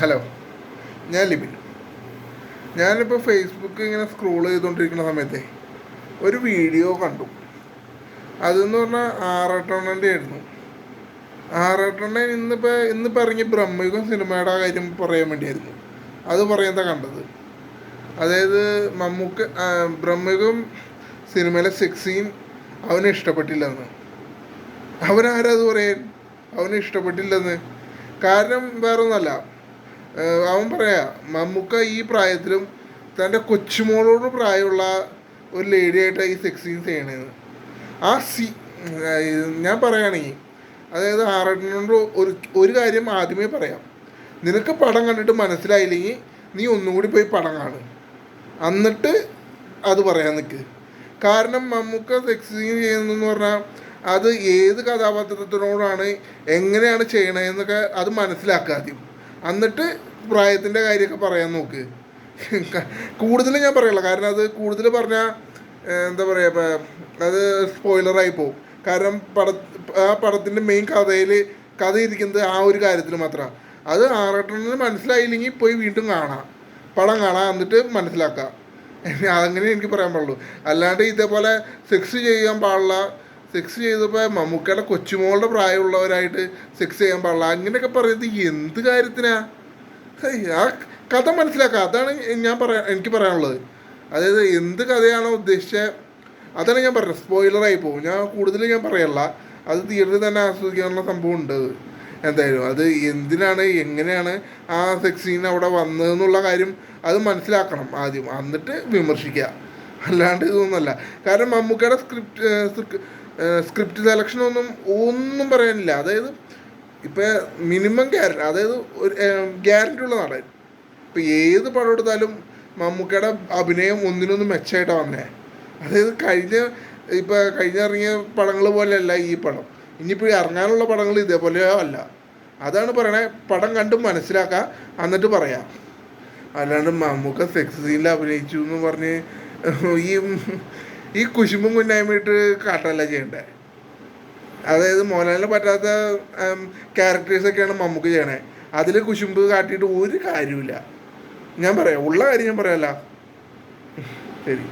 Hello ഞാൻ ലിബിൻ. ഞാനിപ്പോൾ Facebook ഇങ്ങനെ സ്ക്രോൾ ചെയ്തുകൊണ്ടിരിക്കുന്ന സമയത്തെ ഒരു വീഡിയോ കണ്ടു. അതെന്ന് പറഞ്ഞാൽ ആറാട്ടണ്ണന്റെ ആയിരുന്നു ആറാട്ടണ്ണൻ ഇന്നിപ്പോൾ ഇന്നിപ്പോൾ ഇറങ്ങിയ ബ്രഹ്മയുഗം സിനിമയുടെ കാര്യം പറയാൻ വേണ്ടിയായിരുന്നു. അത് പറയുന്നതാ കണ്ടത്. അതായത് മമ്മൂക്ക് ബ്രഹ്മയുഗം സിനിമയിലെ സെക്സ് സീൻ അവന് ഇഷ്ടപ്പെട്ടില്ലെന്ന്. അവനാരത് പറയാൻ? അവന് ഇഷ്ടപ്പെട്ടില്ലെന്ന്. കാരണം വേറൊന്നല്ല അവൻ പറയാ മമ്മൂക്ക ഈ പ്രായത്തിലും തന്റെ കൊച്ചുമോളോട് പ്രായമുള്ള ഒരു ലേഡിയായിട്ടാണ് ഈ സെക്സ് സീൻ ചെയ്യണേന്ന് ആ സി ഞാൻ പറയുകയാണെങ്കിൽ അതായത് ആറട്ടിനോട് ഒരു ഒരു കാര്യം ആദ്യമേ പറയാം. നിനക്ക് പടം കണ്ടിട്ട് മനസ്സിലായില്ലെങ്കിൽ നീ ഒന്നുകൂടി പോയി പടം കാണും. എന്നിട്ട് അത് പറയാൻ നിൽക്ക് കാരണം മമ്മൂക്ക സെക്സ് സീൻ ചെയ്യുന്നതെന്ന് പറഞ്ഞാൽ അത് ഏത് കഥാപാത്രത്തിനോടാണ് എങ്ങനെയാണ് ചെയ്യണതെന്നൊക്കെ അത് മനസ്സിലാക്കുക ആദ്യം. എന്നിട്ട് പ്രായത്തിന്റെ കാര്യമൊക്കെ പറയാൻ നോക്ക്. കൂടുതൽ ഞാൻ പറയല്ല. കാരണം അത് കൂടുതൽ പറഞ്ഞാൽ എന്താ പറയുക ഇപ്പം അത് സ്പോയിലറായി പോകും കാരണം പട ആ പടത്തിന്റെ മെയിൻ കഥയിൽ കഥ ഇരിക്കുന്നത് ആ ഒരു കാര്യത്തിൽ മാത്രമാണ് അത് ആറട്ടെണ്ണിന് മനസ്സിലായില്ലെങ്കിൽ പോയി വീണ്ടും കാണാം. പടം കാണാം എന്നിട്ട് മനസ്സിലാക്കാം. അങ്ങനെ എനിക്ക് പറയാൻ പാടുള്ളൂ. അല്ലാണ്ട് ഇതേപോലെ സെക്സ് ചെയ്യാൻ പാടില്ല സെക്സ് ചെയ്തപ്പോൾ മമ്മൂക്കയുടെ കൊച്ചുമോളുടെ പ്രായമുള്ളവരായിട്ട് സെക്സ് ചെയ്യാൻ പാടില്ല. അങ്ങനെയൊക്കെ പറയുന്നത് എന്ത് കാര്യത്തിനാ? ആ കഥ മനസ്സിലാക്കുക അതാണ് ഞാൻ പറയാ എനിക്ക് പറയാനുള്ളത്. അതായത് എന്ത് കഥയാണോ ഉദ്ദേശിച്ചത് അതാണ് ഞാൻ പറഞ്ഞത്. സ്പോയിലറായി പോകും. ഞാൻ കൂടുതൽ ഞാൻ പറയല്ല. അത് തിയേറ്ററിൽ തന്നെ ആസ്വദിക്കാനുള്ള സംഭവം ഉണ്ട്. എന്തായാലും അത് എന്തിനാണ് എങ്ങനെയാണ് ആ സെക്സ് സീൻ അവിടെ വന്നതെന്നുള്ള കാര്യം അത് മനസ്സിലാക്കണം ആദ്യം. എന്നിട്ട് വിമർശിക്കുക. അല്ലാണ്ട് ഇതൊന്നുമല്ല. കാരണം മമ്മൂക്കയുടെ സ്ക്രിപ്റ്റ് സ്ക്രിപ്റ്റ് സെലക്ഷനൊന്നും ഒന്നും പറയാനില്ല. അതായത് ഇപ്പം മിനിമം ഗ്യാരണ്ടി അതായത് ഒരു ഗ്യാരണ്ടി ഉള്ള നടൻ ഇപ്പം ഏത് പടം എടുത്താലും മമ്മൂക്കയുടെ അഭിനയം ഒന്നിനൊന്നും മെച്ചമായിട്ടാണ് വന്നേ. അതായത് കഴിഞ്ഞ ഇപ്പം കഴിഞ്ഞ ഇറങ്ങിയ പടങ്ങൾ പോലെയല്ല ഈ പടം. ഇനിയിപ്പോൾ ഇറങ്ങാനുള്ള പടങ്ങൾ ഇതേപോലെയോ അല്ല. അതാണ് പറയണേ പടം കണ്ട് മനസ്സിലാക്കുക എന്നിട്ട് പറയാം. അല്ലാണ്ട് മമ്മൂക്ക സെക്സ് സീനിൽ അഭിനയിച്ചു എന്ന് പറഞ്ഞ് ഈ ഈ കുശുമ്പും കുന്നായ്മയിട്ട് കാട്ടല്ല ചെയ്യണ്ടേ? അതായത് മോഹൻലാലിന് പറ്റാത്ത ക്യാരക്ടേഴ്സൊക്കെയാണ് മമ്മൂക്ക് ചെയ്യണേ. അതിൽ കുശുമ്പ് കാട്ടിയിട്ട് ഒരു കാര്യമില്ല ഞാൻ പറയാം ഉള്ള കാര്യം ഞാൻ പറയാമല്ല ശരി.